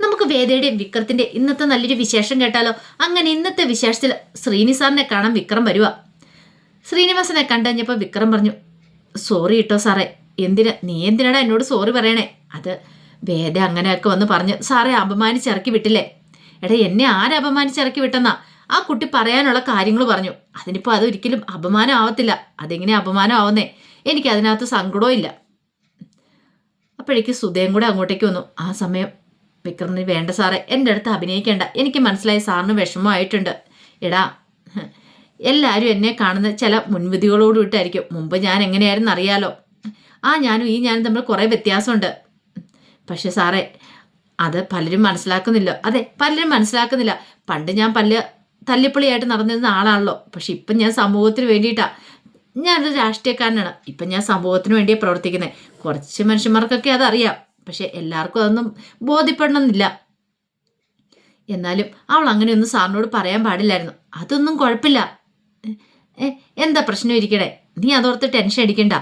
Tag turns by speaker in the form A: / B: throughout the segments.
A: നമുക്ക് വേദയുടെയും വിക്രത്തിന്റെ ഇന്നത്തെ നല്ലൊരു വിശേഷം കേട്ടാലോ? അങ്ങനെ ഇന്നത്തെ വിശേഷത്തിൽ ശ്രീനി സാറിനെ കാണാൻ വിക്രം വരുക ശ്രീനിവാസനെ കണ്ടുകഴിഞ്ഞപ്പോൾ വിക്രം പറഞ്ഞു സോറി കേട്ടോ സാറേ. എന്തിനാ? നീ എന്തിനാടാ എന്നോട് സോറി പറയണേ? അത് വേദ അങ്ങനെയൊക്കെ വന്ന് പറഞ്ഞു സാറേ അപമാനിച്ചിറക്കി വിട്ടില്ലേ? എടാ എന്നെ ആരെ അപമാനിച്ചിറക്കി വിട്ടെന്നാ? ആ കുട്ടി പറയാനുള്ള കാര്യങ്ങൾ പറഞ്ഞു. അതിനിപ്പോൾ അതൊരിക്കലും അപമാനം ആവത്തില്ല. അതെങ്ങനെ അപമാനം ആവുന്നേ? എനിക്ക് അതിനകത്ത് സങ്കടവും ഇല്ല. അപ്പോഴേക്ക് സുധയും കൂടെ അങ്ങോട്ടേക്ക് വന്നു. ആ സമയം വിക്രമിന് വേണ്ട സാറേ എന്റെ അടുത്ത് അഭിനയിക്കേണ്ട. എനിക്ക് മനസ്സിലായി സാറിന് വിഷമമായിട്ടുണ്ട്. എടാ എല്ലാവരും എന്നെ കാണുന്ന ചില മുൻവിധികളോട് വിട്ടായിരിക്കും. മുമ്പ് ഞാൻ എങ്ങനെയായിരുന്നു അറിയാലോ. ആ ഞാനും ഈ ഞാനും തമ്മിൽ കുറേ വ്യത്യാസമുണ്ട്. പക്ഷെ സാറേ അത് പലരും മനസ്സിലാക്കുന്നില്ല. അതെ പലരും മനസ്സിലാക്കുന്നില്ല. പണ്ട് ഞാൻ പല്ല് തല്ലിപ്പൊളിയായിട്ട് നടന്നിരുന്ന ആളാണല്ലോ. പക്ഷെ ഇപ്പം ഞാൻ സമൂഹത്തിന് വേണ്ടിയിട്ടാണ് ഞാനൊരു രാഷ്ട്രീയക്കാരനാണ്. ഇപ്പം ഞാൻ സമൂഹത്തിന് വേണ്ടിയാണ് പ്രവർത്തിക്കുന്നത് കുറച്ച് മനുഷ്യന്മാർക്കൊക്കെ അതറിയാം. പക്ഷെ എല്ലാവർക്കും അതൊന്നും ബോധ്യപ്പെടണമെന്നില്ല. എന്നാലും അവൾ അങ്ങനെയൊന്നും സാറിനോട് പറയാൻ പാടില്ലായിരുന്നു. അതൊന്നും കുഴപ്പമില്ല. എന്താ പ്രശ്നം ഇരിക്കണേ? നീ അതോർത്ത് ടെൻഷൻ അടിക്കണ്ട.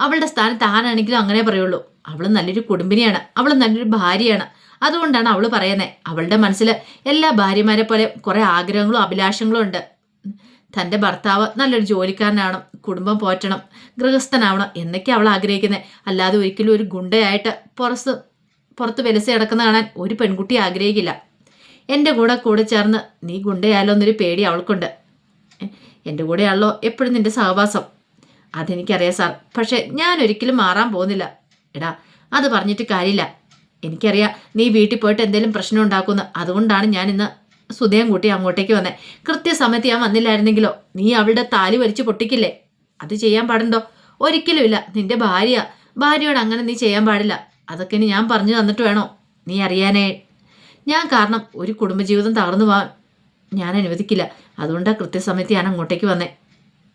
A: അവളുടെ സ്ഥാനത്ത് ആരാണെങ്കിലും അങ്ങനെ പറയുള്ളൂ. അവൾ നല്ലൊരു കുടുംബിനിയാണ്. അവൾ നല്ലൊരു ഭാര്യയാണ്. അതുകൊണ്ടാണ് അവൾ പറയുന്നത് അവളുടെ മനസ്സിൽ എല്ലാ ഭാര്യമാരെ പോലെ കുറേ ആഗ്രഹങ്ങളും അഭിലാഷങ്ങളും ഉണ്ട്. തന്റെ ഭർത്താവ് നല്ലൊരു ജോലിക്കാരനാവണം കുടുംബം പോറ്റണം ഗൃഹസ്ഥനാവണം എന്നൊക്കെ അവൾ ആഗ്രഹിക്കുന്നത് അല്ലാതെ ഒരിക്കലും ഒരു ഗുണ്ടയായിട്ട് പുറത്ത് പുറത്ത് വിലസി കിടക്കുന്ന കാണാൻ ഒരു പെൺകുട്ടി ആഗ്രഹിക്കില്ല. എന്റെ കൂടെ കൂടെ ചേർന്ന് നീ ഗുണ്ടയാലോ എന്നൊരു പേടി അവൾക്കുണ്ട്. എന്റെ കൂടെയാണല്ലോ എപ്പോഴും നിന്റെ സഹവാസം. അതെനിക്കറിയാം സാർ. പക്ഷേ ഞാൻ ഒരിക്കലും മാറാൻ പോകുന്നില്ല. എടാ അത് പറഞ്ഞിട്ട് കാര്യമില്ല. എനിക്കറിയാം നീ വീട്ടിൽ പോയിട്ട് എന്തെങ്കിലും പ്രശ്നം ഉണ്ടാക്കുമെന്ന്. അതുകൊണ്ടാണ് ഞാൻ ഇന്ന് സുധയം കൂട്ടി അങ്ങോട്ടേക്ക് വന്നേ. കൃത്യസമയത്ത് ഞാൻ വന്നില്ലായിരുന്നെങ്കിലോ? നീ അവളുടെ താലി വലിച്ചു പൊട്ടിക്കില്ലേ? അത് ചെയ്യാൻ പാടുണ്ടോ? ഒരിക്കലുമില്ല. നിന്റെ ഭാര്യ. ഭാര്യയോട് അങ്ങനെ നീ ചെയ്യാൻ പാടില്ല. അതൊക്കെ ഇനി ഞാൻ പറഞ്ഞു തന്നിട്ട് വേണോ? നീ അറിയാനേ. ഞാൻ കാരണം ഒരു കുടുംബജീവിതം തകർന്നു പോകാൻ ഞാൻ അനുവദിക്കില്ല. അതുകൊണ്ടാണ് കൃത്യസമയത്ത് ഞാൻ അങ്ങോട്ടേക്ക് വന്നേ.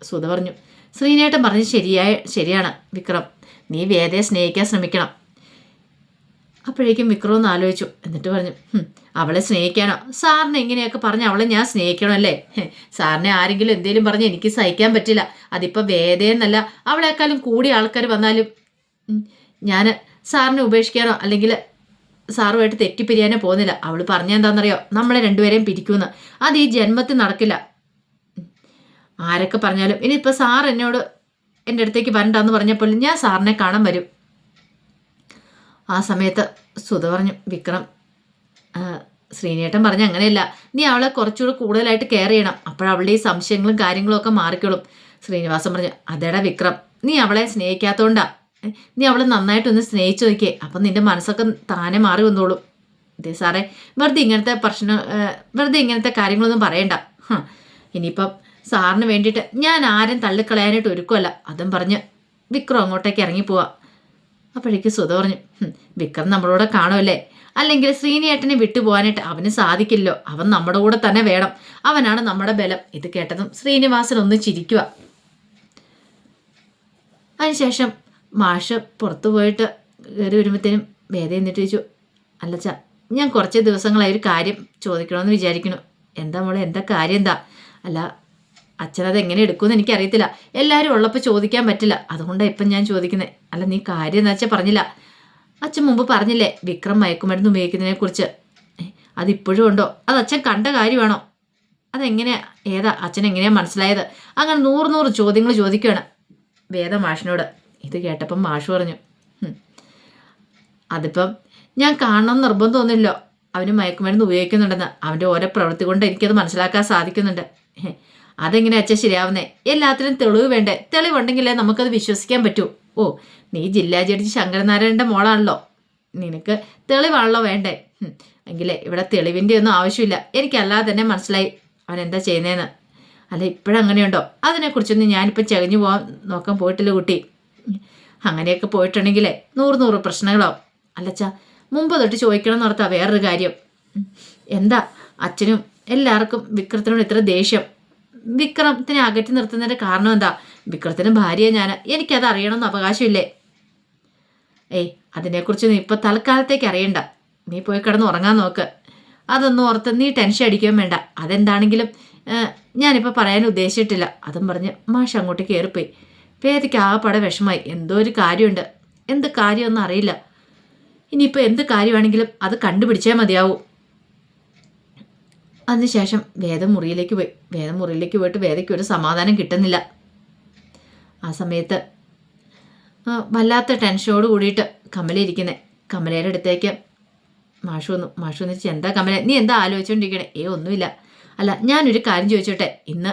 A: സുധ പറഞ്ഞു. ശ്രീനേട്ടൻ പറഞ്ഞ് ശരിയായ ശരിയാണ് വിക്രം. നീ വേദയെ സ്നേഹിക്കാൻ ശ്രമിക്കണം. അപ്പോഴേക്കും വിക്രം ഒന്ന് ആലോചിച്ചു. എന്നിട്ട് പറഞ്ഞു അവളെ സ്നേഹിക്കാനോ? സാറിനെ എങ്ങനെയൊക്കെ പറഞ്ഞ് അവളെ ഞാൻ സ്നേഹിക്കണമല്ലേ അല്ലേ? സാറിനെ ആരെങ്കിലും എന്തേലും പറഞ്ഞ് എനിക്ക് സഹിക്കാൻ പറ്റില്ല. അതിപ്പോൾ വേദയെന്നല്ല അവളെക്കാളും കൂടിയ ആൾക്കാർ വന്നാലും ഞാൻ സാറിനെ ഉപേക്ഷിക്കാനോ അല്ലെങ്കിൽ സാറുമായിട്ട് തെറ്റിപ്പിരിയാനോ പോകുന്നില്ല. അവൾ പറഞ്ഞെന്താണെന്നറിയോ നമ്മളെ രണ്ടുപേരെയും പിരിക്കുമെന്ന് അത് ഈ ജന്മത്തിൽ നടക്കില്ല. ആരൊക്കെ പറഞ്ഞാലും ഇനിയിപ്പോൾ സാർ എന്നോട് എന്റെ അടുത്തേക്ക് വരണ്ടെന്ന് പറഞ്ഞപ്പോൾ ഞാൻ സാറിനെ കാണാൻ വരും. ആ സമയത്ത് സുധ പറഞ്ഞു വിക്രം ശ്രീനേട്ടൻ പറഞ്ഞ അങ്ങനെയല്ല. നീ അവളെ കുറച്ചുകൂടെ കൂടുതലായിട്ട് കെയർ ചെയ്യണം. അപ്പോഴവളുടെ ഈ സംശയങ്ങളും കാര്യങ്ങളും ഒക്കെ മാറിക്കോളും. ശ്രീനിവാസൻ പറഞ്ഞു അതേടാ വിക്രം. നീ അവളെ സ്നേഹിക്കാത്തോണ്ടാ. നീ അവളെ നന്നായിട്ടൊന്ന് സ്നേഹിച്ചു നോക്കിയേ. അപ്പം നിന്റെ മനസ്സൊക്കെ താനെ മാറി വന്നോളും. ഇതേ സാറേ വെറുതെ ഇങ്ങനത്തെ പ്രശ്നം വെറുതെ ഇങ്ങനത്തെ കാര്യങ്ങളൊന്നും പറയണ്ട. ഇനിയിപ്പം സാറിന് വേണ്ടിയിട്ട് ഞാൻ ആരും തള്ളിക്കളയാനായിട്ട് ഒരുക്കുമല്ല അതും പറഞ്ഞ് വിക്രം അങ്ങോട്ടേക്ക് ഇറങ്ങിപ്പോവാ. അപ്പോഴേക്ക് സുധ പറഞ്ഞു "ഹും, വിക്രം നമ്മളോട് കാണുമല്ലേ? അല്ലെങ്കിൽ ശ്രീനിയേട്ടനെ വിട്ടുപോകാനായിട്ട് അവന് സാധിക്കില്ലോ അവൻ നമ്മുടെ കൂടെ തന്നെ വേണം. അവനാണ് നമ്മുടെ ബലം. ഇത് കേട്ടതും ശ്രീനിവാസൻ ഒന്ന് ചിരിക്കുക അതിനുശേഷം മാഷ് പുറത്തു പോയിട്ട് കയറി വരുമ്പോഴത്തേനും വേദ എന്നിട്ട് ചോദിച്ചു അല്ലച്ച ഞാൻ കുറച്ച് ദിവസങ്ങളായി ഒരു കാര്യം ചോദിക്കണമെന്ന് വിചാരിക്കുന്നു. എന്താ മോളെ എന്താ കാര്യം എന്താ? അല്ല അച്ഛനത് എങ്ങനെ എടുക്കുമെന്ന് എനിക്കറിയത്തില്ല. എല്ലാവരും ഉള്ളപ്പോൾ ചോദിക്കാൻ പറ്റില്ല. അതുകൊണ്ടാണ് ഇപ്പം ഞാൻ ചോദിക്കുന്നത് അല്ല നീ കാര്യം എന്ന് വെച്ചാൽ പറഞ്ഞില്ല? അച്ഛൻ മുമ്പ് പറഞ്ഞില്ലേ വിക്രം മയക്കുമരുന്ന് ഉപയോഗിക്കുന്നതിനെ കുറിച്ച് അതിപ്പോഴും ഉണ്ടോ? അത് അച്ഛൻ കണ്ട കാര്യമാണോ? അതെങ്ങനെ ഏതാ അച്ഛൻ എങ്ങനെയാണ് മനസ്സിലായത്? അങ്ങനെ നൂറ് നൂറ് ചോദ്യങ്ങൾ ചോദിക്കുകയാണ് വേദ മാഷിനോട്. ഇത് കേട്ടപ്പം മാഷ് പറഞ്ഞു അതിപ്പം ഞാൻ കാണണം നിർബന്ധമൊന്നുമില്ലോ. അവന് മയക്കുമരുന്ന് ഉപയോഗിക്കുന്നുണ്ടെന്ന് അവന്റെ ഓരോ പ്രവൃത്തി കൊണ്ട് എനിക്കത് മനസ്സിലാക്കാൻ സാധിക്കുന്നുണ്ട്. അതെങ്ങനെ അച്ഛൻ ശരിയാവുന്നേ? എല്ലാത്തിനും തെളിവ് വേണ്ടേ? തെളിവുണ്ടെങ്കിലേ നമുക്കത് വിശ്വസിക്കാൻ പറ്റൂ. ഓ നീ ജില്ലാ ജഡ്ജി ശങ്കരനാരായണന്റെ മോളാണല്ലോ. നിനക്ക് തെളിവാണല്ലോ വേണ്ടേ? എങ്കിലേ ഇവിടെ തെളിവിന്റെ ഒന്നും ആവശ്യമില്ല. എനിക്കല്ലാതെ തന്നെ മനസ്സിലായി. അവൻ എന്താ ചെയ്യുന്നതെന്ന് അല്ല ഇപ്പോഴങ്ങനെയുണ്ടോ? അതിനെക്കുറിച്ചൊന്നും ഞാനിപ്പോൾ ചകഞ്ഞു പോകാൻ നോക്കാൻ പോയിട്ടില്ല കുട്ടി. അങ്ങനെയൊക്കെ പോയിട്ടുണ്ടെങ്കിലേ നൂറ് നൂറ് പ്രശ്നങ്ങളാവും. അല്ലച്ചാ മുമ്പ് തൊട്ട് ചോദിക്കണം എന്ന് ഓർത്താ വേറൊരു കാര്യം. എന്താ? അച്ഛനും എല്ലാവർക്കും വിക്രത്തിനോട് ഇത്ര ദേഷ്യം. വിക്രത്തിനെ അകറ്റി നിർത്തുന്നതിന്റെ കാരണം എന്താ? വിക്രത്തിന് ഭാര്യ ഞാൻ. എനിക്കത് അറിയണമെന്ന് അവകാശമില്ലേ? ഏയ് അതിനെക്കുറിച്ച് നീ ഇപ്പോൾ തൽക്കാലത്തേക്ക് അറിയണ്ട. നീ പോയി കിടന്ന് ഉറങ്ങാൻ നോക്ക്. അതൊന്നും ഓർത്ത് നീ ടെൻഷൻ അടിക്കുകയും വേണ്ട. അതെന്താണെങ്കിലും ഞാനിപ്പോൾ പറയാൻ ഉദ്ദേശിച്ചിട്ടില്ല. അതും പറഞ്ഞ് മാഷ് അങ്ങോട്ട് കയറിപ്പോയി പേരയ്ക്ക് ആ പട വിഷമായി. എന്തോ ഒരു കാര്യമുണ്ട്. എന്ത് കാര്യമൊന്നും അറിയില്ല. ഇനിയിപ്പോൾ എന്ത് കാര്യമാണെങ്കിലും അത് കണ്ടുപിടിച്ചേ മതിയാവൂ. അതിനുശേഷം വേദം മുറിയിലേക്ക് പോയി. വേദം മുറിയിലേക്ക് പോയിട്ട് വേദയ്ക്ക് ഒരു സമാധാനം കിട്ടുന്നില്ല. ആ സമയത്ത് വല്ലാത്ത ടെൻഷനോട് കൂടിയിട്ട് കമല ഇരിക്കുന്നത് കമലയുടെ അടുത്തേക്ക് മാഷു വന്നു. മാഷു എന്ന് വെച്ചാൽ എന്താ കമല? നീ എന്താ ആലോചിച്ചുകൊണ്ടിരിക്കണേ ഏ ഒന്നുമില്ല. അല്ല ഞാനൊരു കാര്യം ചോദിച്ചോട്ടെ. ഇന്ന്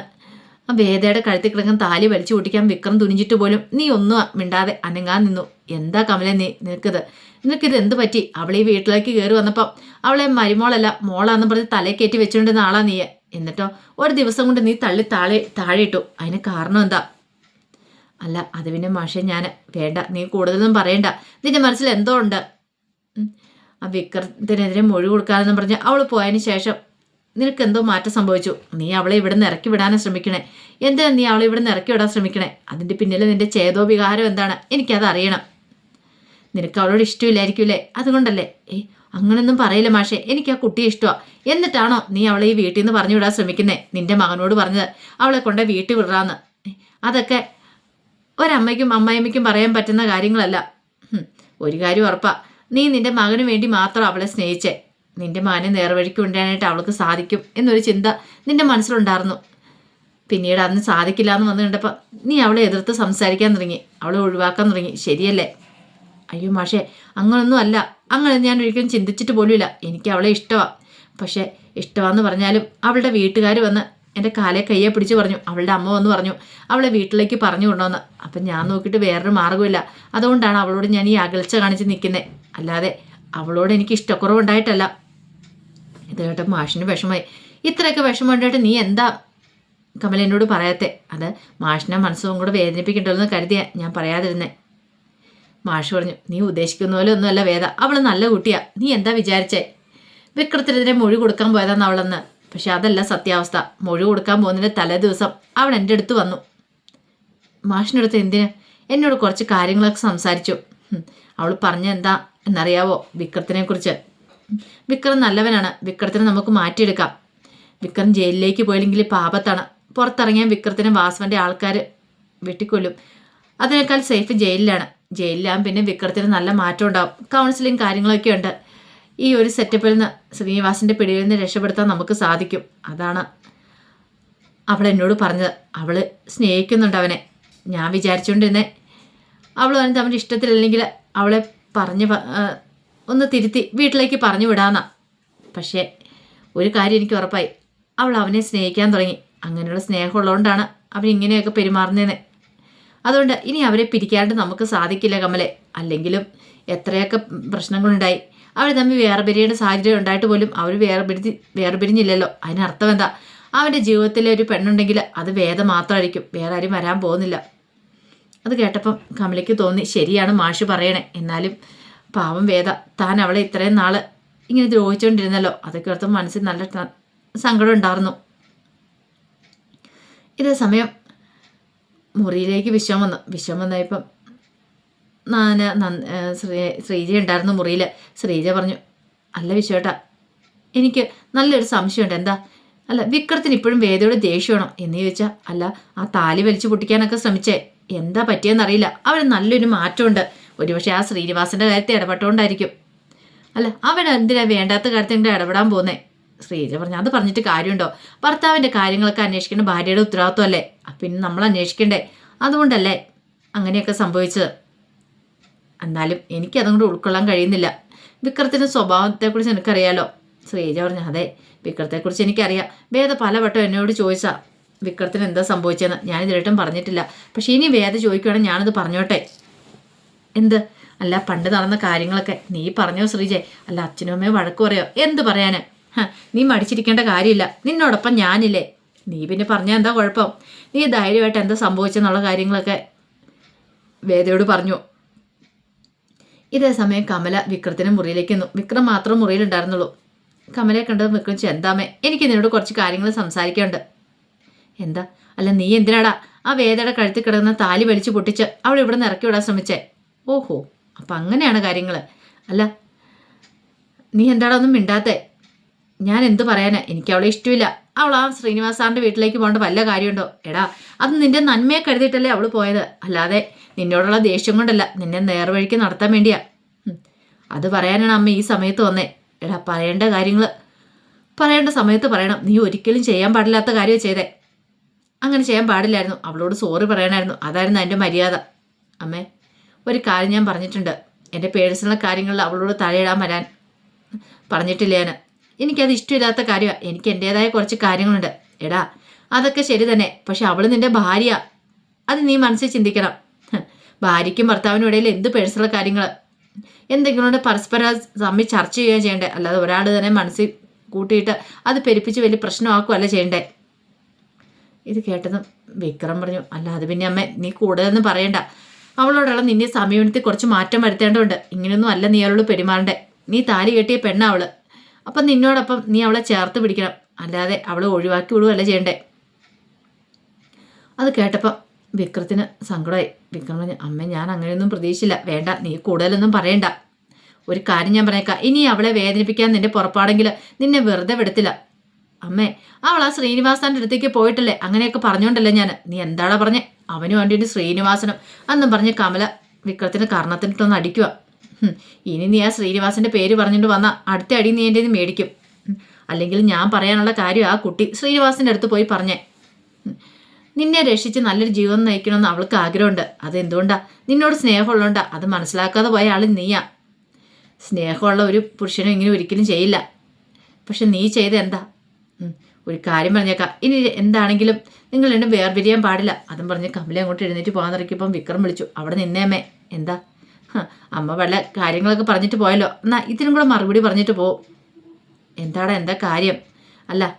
A: വേദയുടെ കഴുത്തിൽ കിടക്കുന്ന താലി വലിച്ചു പൊട്ടിക്കാൻ വിക്രം തുനിഞ്ഞിട്ട് പോലും നീ ഒന്നും മിണ്ടാതെ അനങ്ങാൻ നിന്നു. എന്താ കമല നീ നിനക്കിത്? നിനക്കിത് എന്ത് പറ്റി? അവൾ ഈ വീട്ടിലേക്ക് കയറി വന്നപ്പം അവളെ മരുമോളല്ല മോളാന്ന് പറഞ്ഞ് തലേ കയറ്റി വെച്ചുകൊണ്ടിരുന്ന ആളാ നീ എന്നിട്ടോ ഒരു ദിവസം കൊണ്ട് നീ തള്ളി താളെ താഴെ ഇട്ടു അതിന് കാരണം എന്താ? അല്ല അത് പിന്നെ മാഷെ ഞാൻ വേണ്ട. നീ കൂടുതലൊന്നും പറയണ്ട. നിന്റെ മനസ്സിൽ എന്തോ ഉണ്ട്. ആ വിക്രത്തിനെതിരെ മൊഴി കൊടുക്കാനെന്ന് പറഞ്ഞ് അവൾ പോയതിന് ശേഷം നിനക്ക് എന്തോ മാറ്റം സംഭവിച്ചു. നീ അവളെ ഇവിടെ നിന്ന് ഇറക്കി വിടാനാ ശ്രമിക്കണേ. എന്തിനാ നീ അവളെ ഇവിടെ നിന്ന് ഇറക്കി വിടാൻ ശ്രമിക്കണേ? അതിന്റെ പിന്നിൽ നിന്റെ ചേതോ വികാരം എന്താണ്? എനിക്കത് അറിയണം. നിനക്ക് അവളോട് ഇഷ്ടമില്ലായിരിക്കുമല്ലേ അതുകൊണ്ടല്ലേ? ഏ അങ്ങനൊന്നും പറയില്ല മാഷെ. എനിക്ക് ആ കുട്ടിയെ ഇഷ്ടമാണ് എന്നിട്ടാണോ നീ അവളെ ഈ വീട്ടിൽ നിന്ന് പറഞ്ഞു വിടാൻ ശ്രമിക്കുന്നേ? നിന്റെ മകനോട് പറഞ്ഞത് അവളെ കൊണ്ട് വീട്ടിൽ വിടാന്ന് അതൊക്കെ ഒരമ്മയ്ക്കും അമ്മായിമ്മയ്ക്കും പറയാൻ പറ്റുന്ന കാര്യങ്ങളല്ല. ഒരു കാര്യം ഉറപ്പാ. നീ നിന്റെ മകന് വേണ്ടി മാത്രം അവളെ സ്നേഹിച്ചേ. നിന്റെ മാനെ നേർവഴിക്ക് കൊണ്ടുവരാനായിട്ട് അവൾക്ക് സാധിക്കും എന്നൊരു ചിന്ത നിന്റെ മനസ്സിലുണ്ടായിരുന്നു. പിന്നീട് അന്ന് സാധിക്കില്ല എന്ന് വന്നു കണ്ടപ്പോൾ നീ അവളെ എതിർത്ത് സംസാരിക്കാൻ തുടങ്ങി. അവളെ ഒഴിവാക്കാൻ തുടങ്ങി. ശരിയല്ലേ? അയ്യോ മാഷേ അങ്ങനൊന്നും അല്ല. അങ്ങനെ ഞാൻ ഒരിക്കലും ചിന്തിച്ചിട്ട് പോലുമില്ല. എനിക്ക് അവളെ ഇഷ്ടമാണ് പക്ഷേ ഇഷ്ടമാണെന്ന് പറഞ്ഞാലും അവളുടെ വീട്ടുകാർ വന്ന് എന്റെ കാലെ കയ്യെ പിടിച്ച് പറഞ്ഞു. അവളുടെ അമ്മ വന്ന് പറഞ്ഞു. അവളെ വീട്ടിലേക്ക് പറഞ്ഞു കൊണ്ടുവന്ന്. അപ്പം ഞാൻ നോക്കിയിട്ട് വേറൊരു മാർഗമില്ല അതുകൊണ്ടാണ് അവളോട് ഞാൻ ഈ അകൽച്ച കാണിച്ച് നിൽക്കുന്നത് അല്ലാതെ അവളോട് എനിക്ക് ഇഷ്ടക്കുറവുണ്ടായിട്ടല്ല. ഇത് കേട്ട മാഷിന് വിഷമായി. ഇത്രയൊക്കെ വിഷമം ഉണ്ടായിട്ട് നീ എന്താ കമല എന്നോട് പറയാത്തെ? അത് മാഷിനെ മനസ്സും കൂടെ വേദനിപ്പിക്കണ്ടല്ലോ എന്ന് കരുതിയാ ഞാൻ പറയാതിരുന്നേ. മാഷ് പറഞ്ഞു നീ ഉദ്ദേശിക്കുന്ന പോലെ ഒന്നുമല്ല വേദ അവൾ നല്ല കുട്ടിയാ. നീ എന്താ വിചാരിച്ചേ? വിക്രത്തിനെതിരെ മൊഴി കൊടുക്കാൻ പോയതാന്ന് അവളെന്ന്. പക്ഷെ അതല്ല സത്യാവസ്ഥ. മൊഴി കൊടുക്കാൻ പോകുന്നതിന്റെ തലേ ദിവസം അവൾ എന്റെ അടുത്ത് വന്നു. മാഷിനടുത്ത് എന്തിന്? എന്നോട് കുറച്ച് കാര്യങ്ങളൊക്കെ സംസാരിച്ചു. അവൾ പറഞ്ഞെന്താ എന്നറിയാവോ വിക്രത്തിനെ കുറിച്ച് വിക്രം നല്ലവനാണ്. വിക്രത്തിനെ നമുക്ക് മാറ്റിയെടുക്കാം. വിക്രം ജയിലിലേക്ക് പോയില്ലെങ്കിൽ പാപത്താണ്. പുറത്തിറങ്ങിയ വിക്രത്തിനെ വാസവന്റെ ആൾക്കാർ വെട്ടിക്കൊല്ലും. അതിനേക്കാൾ സേഫ് ജയിലിലാണ്. ജയിലിലാകും പിന്നെ വിക്രത്തിന് നല്ല മാറ്റം ഉണ്ടാവും. കൗൺസിലിംഗ് കാര്യങ്ങളൊക്കെ ഉണ്ട്. ഈ ഒരു സെറ്റപ്പിൽ നിന്ന് ശ്രീനിവാസിന്റെ പിടിയിൽ നിന്ന് രക്ഷപ്പെടുത്താൻ നമുക്ക് സാധിക്കും. അതാണ് അവൾ എന്നോട് പറഞ്ഞത്. അവൾ സ്നേഹിക്കുന്നുണ്ട് അവനെ. ഞാൻ വിചാരിച്ചുകൊണ്ടിരുന്നേ. അവൾ അവൻ അവന്റെ ഇഷ്ടത്തിലല്ലെങ്കിൽ അവളെ പറഞ്ഞ് ഒന്ന് തിരുത്തി വീട്ടിലേക്ക് പറഞ്ഞു വിടാന്നാ. പക്ഷേ ഒരു കാര്യം എനിക്ക് ഉറപ്പായി. അവൾ അവനെ സ്നേഹിക്കാൻ തുടങ്ങി. അങ്ങനെയുള്ള സ്നേഹമുള്ളതുകൊണ്ടാണ് അവൻ ഇങ്ങനെയൊക്കെ പെരുമാറുന്നതെന്ന് അതുകൊണ്ട് ഇനി അവരെ പിരിക്കാണ്ട് നമുക്ക് സാധിക്കില്ല കമലെ. അല്ലെങ്കിലും എത്രയൊക്കെ പ്രശ്നങ്ങളുണ്ടായി. അവർ തമ്മിൽ വേർപിരിയേണ്ട സാഹചര്യം ഉണ്ടായിട്ട് പോലും അവർ വേർപിരിഞ്ഞ് വേർപിരിഞ്ഞില്ലല്ലോ. അതിനർത്ഥം എന്താ? അവന്റെ ജീവിതത്തിലെ ഒരു പെണ്ണുണ്ടെങ്കിൽ അത് വേദ മാത്രമായിരിക്കും. വേറെ ആരും വരാൻ പോകുന്നില്ല. അത് കേട്ടപ്പം കമലയ്ക്ക് തോന്നി ശരിയാണ് മാഷ് പറയണേ. എന്നാലും പാവം വേദ. താൻ അവളെ ഇത്രയും നാൾ ഇങ്ങനെ ദ്രോഹിച്ചുകൊണ്ടിരുന്നല്ലോ അതൊക്കെ ഓർത്ത് മനസ്സിൽ നല്ല സങ്കടം ഉണ്ടായിരുന്നു ഇതേ സമയം മുറിയിലേക്ക് വിശ്വം വന്നു. വിശ്വം വന്നപ്പം ശ്രീ ശ്രീജ ഉണ്ടായിരുന്നു മുറിയിൽ ശ്രീജ പറഞ്ഞു അല്ല വിശ്വേട്ടാ എനിക്ക് നല്ലൊരു സംശയമുണ്ട്. എന്താ? അല്ല വിക്രത്തിന് ഇപ്പോഴും വേദയുടെ ദേഷ്യമാണോ എന്ന് ചോദിച്ചാൽ അല്ല ആ താലി വലിച്ചു പൊട്ടിക്കാനൊക്കെ ശ്രമിച്ചേ. എന്താ പറ്റിയെന്നറിയില്ല. അവന് നല്ലൊരു മാറ്റമുണ്ട്. ഒരുപക്ഷെ ആ ശ്രീനിവാസിന്റെ കാര്യത്തിൽ ഇടപെട്ടുകൊണ്ടായിരിക്കും. അല്ല അവൻ എന്തിനാ വേണ്ടാത്ത ഇങ്ങോട്ട് ഇടപെടാൻ പോകുന്നേ ശ്രീജ പറഞ്ഞു അത് പറഞ്ഞിട്ട് കാര്യമുണ്ടോ? ഭർത്താവിന്റെ കാര്യങ്ങളൊക്കെ അന്വേഷിക്കേണ്ട ഭാര്യയുടെ ഉത്തരവാദിത്വമല്ലേ? പിന്നെ നമ്മൾ അന്വേഷിക്കണ്ടേ? അതുകൊണ്ടല്ലേ അങ്ങനെയൊക്കെ സംഭവിച്ചത്? എന്നാലും എനിക്കതും കൂടെ ഉൾക്കൊള്ളാൻ കഴിയുന്നില്ല. വിക്രത്തിന്റെ സ്വഭാവത്തെക്കുറിച്ച് എനിക്കറിയാലോ? ശ്രീജ പറഞ്ഞു അതെ വിക്രത്തെക്കുറിച്ച് എനിക്കറിയാം. വേദ പലവട്ടം എന്നോട് ചോദിച്ചാ വിക്രത്തിന് എന്താ സംഭവിച്ചതെന്ന്. ഞാൻ ഇതിലിട്ടും പറഞ്ഞിട്ടില്ല. പക്ഷേ ഇനി വേദ ചോദിക്കുകയാണെങ്കിൽ ഞാനത് പറഞ്ഞോട്ടെ? എന്ത്? അല്ല പണ്ട് നടന്ന കാര്യങ്ങളൊക്കെ. നീ പറഞ്ഞോ ശ്രീജേ? അല്ല അച്ഛനും അമ്മയും വഴക്ക് പറയോ? എന്ത് പറയാന്? നീ മടിച്ചിരിക്കേണ്ട കാര്യമില്ല. നിന്നോടൊപ്പം ഞാനില്ലേ. നീ പിന്നെ പറഞ്ഞാൽ എന്താ കുഴപ്പം? നീ ധൈര്യമായിട്ട് എന്താ സംഭവിച്ചെന്നുള്ള കാര്യങ്ങളൊക്കെ വേദയോട് പറഞ്ഞു. ഇതേ സമയം കമല വിക്രത്തിന്റെ മുറിയിലേക്ക് വന്നു വിക്രം മാത്രം മുറിയിലുണ്ടായിരുന്നുള്ളൂ. കമലയെ കണ്ടത് വിക്രം ചെന്താമേ എനിക്ക് നിന്നോട് കുറച്ച് കാര്യങ്ങൾ സംസാരിക്കാനുണ്ട്. എന്താ? അല്ല നീ എന്തിനാടാ? ആ വേദയുടെ കഴുത്തിൽ കിടക്കുന്ന താലി വലിച്ചു പൊട്ടിച്ച് അവൾ ഇവിടെ നിന്ന് ഇറക്കി വിടാൻ ശ്രമിച്ചേ. ഓഹോ അപ്പം അങ്ങനെയാണ് കാര്യങ്ങൾ അല്ല നീ എന്താടാ ഒന്നും മിണ്ടാത്തേ? ഞാൻ എന്ത് പറയാനാ? എനിക്ക് അവളെ ഇഷ്ടമില്ല അവൾ ആ ശ്രീനിവാസ് സാറിന്റെ വീട്ടിലേക്ക് പോകേണ്ട വല്ല കാര്യമുണ്ടോ? എടാ അത് നിന്റെ നന്മയെ കരുതിയിട്ടല്ലേ അവൾ പോയത്. അല്ലാതെ നിന്നോടുള്ള ദേഷ്യം കൊണ്ടല്ല നിന്നെ നേർവഴിക്ക് നടത്താൻ വേണ്ടിയാ. അത് പറയാനാണ് അമ്മ ഈ സമയത്ത് വന്നേ. എടാ പറയേണ്ട കാര്യങ്ങൾ പറയേണ്ട സമയത്ത് പറയണം. നീ ഒരിക്കലും ചെയ്യാൻ പാടില്ലാത്ത കാര്യം ചെയ്തേ. അങ്ങനെ ചെയ്യാൻ പാടില്ലായിരുന്നു. അവളോട് സോറി പറയണമായിരുന്നു അതായിരുന്നു എന്റെ മര്യാദ. അമ്മേ ഒരു കാര്യം ഞാൻ പറഞ്ഞിട്ടുണ്ട്. എന്റെ പേഴ്സണൽ കാര്യങ്ങളിൽ അവളോട് തലയിടാൻ വരാൻ പറഞ്ഞിട്ടില്ല ഞാൻ. എനിക്കത് ഇഷ്ടമില്ലാത്ത കാര്യമാണ് എനിക്ക് എന്റേതായ കുറച്ച് കാര്യങ്ങളുണ്ട്. എടാ അതൊക്കെ ശരി തന്നെ. പക്ഷെ അവൾ നിന്റെ ഭാര്യ. അത് നീ മനസ്സിൽ ചിന്തിക്കണം. ഭാര്യയ്ക്കും ഭർത്താവിനും ഇടയിൽ എന്ത് പേഴ്സണൽ കാര്യങ്ങൾ എന്തെങ്കിലും പരസ്പരം തമ്മിൽ ചർച്ച ചെയ്യുകയോ ചെയ്യണ്ടേ? അല്ലാതെ ഒരാൾ തന്നെ മനസ്സിൽ കൂട്ടിയിട്ട് അത് പെരുപ്പിച്ച് വലിയ പ്രശ്നമാക്കുകയല്ല ചെയ്യണ്ടേ? ഇത് കേട്ടതും വിക്രം പറഞ്ഞു അല്ല അത് പിന്നെ അമ്മ നീ കൂടുതലൊന്നും പറയണ്ട. അവളോടുള്ള നിന്നെ സമീപനത്തിൽ കുറച്ച് മാറ്റം വരുത്തേണ്ടതുണ്ട്. ഇങ്ങനെയൊന്നും അല്ല നീ അവളോട് പെരുമാറണ്ടേ. നീ താലി കെട്ടിയ പെണ്ണവൾ അപ്പം നിന്നോടൊപ്പം നീ അവളെ ചേർത്ത് പിടിക്കണം. അല്ലാതെ അവളെ ഒഴിവാക്കി വിടുകയല്ല ചെയ്യണ്ടേ. അത് കേട്ടപ്പം വിക്രത്തിന് സങ്കടമായി. വിക്രം പറഞ്ഞു അമ്മ ഞാൻ അങ്ങനെയൊന്നും പ്രതീക്ഷിച്ചില്ല. വേണ്ട നീ കൂടുതലൊന്നും പറയണ്ട. ഒരു കാര്യം ഞാൻ പറഞ്ഞേക്കാം. ഇനി അവളെ വേദനിപ്പിക്കാൻ നിന്റെ പുറപ്പാടെങ്കിൽ നിന്നെ വെറുതെ വിടത്തില്ല. അമ്മേ അവൾ ആ ശ്രീനിവാസന്റെ അടുത്തേക്ക് പോയിട്ടല്ലേ? അങ്ങനെയൊക്കെ പറഞ്ഞോണ്ടല്ലേ ഞാൻ നീ എന്താടാ പറഞ്ഞേ? അവന് വേണ്ടിയിട്ട് ശ്രീനിവാസനും അന്നും പറഞ്ഞ് കമല വിക്രത്തിന് കർണത്തിനിട്ടൊന്ന് അടിക്കുക ഇനി നീ ആ ശ്രീനിവാസന്റെ പേര് പറഞ്ഞിട്ട് വന്ന അടുത്ത അടി നീ എന്റെ മേടിക്കും. അല്ലെങ്കിൽ ഞാൻ പറയാനുള്ള കാര്യം ആ കുട്ടി ശ്രീനിവാസന്റെ അടുത്ത് പോയി പറഞ്ഞേ. നിന്നെ രക്ഷിച്ച് നല്ലൊരു ജീവിതം നയിക്കണമെന്ന് അവൾക്ക് ആഗ്രഹമുണ്ട്. അതെന്തുകൊണ്ടാ? നിന്നോട് സ്നേഹമുള്ളതുകൊണ്ടാ. അത് മനസ്സിലാക്കാതെ പോയ ആൾ നീയാ. സ്നേഹമുള്ള ഒരു പുരുഷനും ഇങ്ങനെ ഒരിക്കലും ചെയ്യില്ല. പക്ഷെ നീ ചെയ്ത എന്താ ഒരു കാര്യം പറഞ്ഞേക്കാം. ഇനി എന്താണെങ്കിലും നിങ്ങൾ എന്നെ വേർപിരിയാൻ പാടില്ല. അതും പറഞ്ഞ് കമല അങ്ങോട്ട് എഴുന്നേറ്റ് പോകാൻ തുടങ്ങിയപ്പം വിക്രം വിളിച്ചു. അവിടെ നിന്നേമേ എന്താ? അമ്മ വല്ല കാര്യങ്ങളൊക്കെ പറഞ്ഞിട്ട് പോയല്ലോ. എന്നാ ഇതിനും കൂടെ മറുപടി പറഞ്ഞിട്ട് പോവും എന്താടാ എന്താ കാര്യം? അല്ല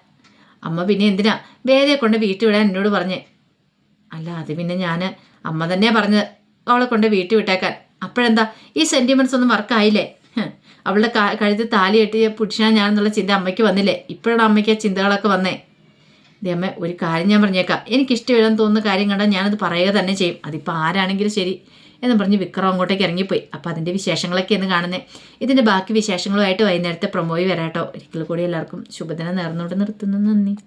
A: അമ്മ പിന്നെ എന്തിനാ? വേദയെ കൊണ്ട് വീട്ടിൽ വിടാൻ എന്നോട് പറഞ്ഞേ. അല്ല അത് പിന്നെ ഞാൻ അമ്മ തന്നെയാണ് പറഞ്ഞത്. അവളെ കൊണ്ട് വീട്ടിൽ വിട്ടേക്കാൻ. അപ്പോഴെന്താ? ഈ സെന്റിമെന്റ്സ് ഒന്നും വർക്കായില്ലേ അവളുടെ കഴുത്ത് താലി കെട്ടിയ പുരുഷനാ ഞാനെന്നുള്ള ചിന്ത അമ്മയ്ക്ക് വന്നില്ലേ? ഇപ്പോഴാണ് അമ്മയ്ക്ക് ആ ചിന്തകളൊക്കെ വന്നേ. ദേ അമ്മ ഒരു കാര്യം ഞാൻ പറഞ്ഞേക്കാം. എനിക്കിഷ്ടമില്ലെന്ന് തോന്നുന്ന കാര്യം കണ്ടാൽ ഞാനത് പറയുക തന്നെ ചെയ്യും. അതിപ്പോൾ ആരാണെങ്കിലും ശരി എന്ന് പറഞ്ഞ് വിക്രം അങ്ങോട്ടേക്ക് ഇറങ്ങിപ്പോയി. അപ്പോൾ അതിന്റെ വിശേഷങ്ങളൊക്കെ എന്ന് കാണുന്നത് ഇതിന്റെ ബാക്കി വിശേഷങ്ങളുമായിട്ട് വൈകുന്നേരത്തെ പ്രൊമോയി വരാട്ടോ. ഒരിക്കൽ കൂടി എല്ലാവർക്കും ശുഭദിനം നേർന്നുകൊണ്ട് നിർത്തുന്നു. നന്ദി.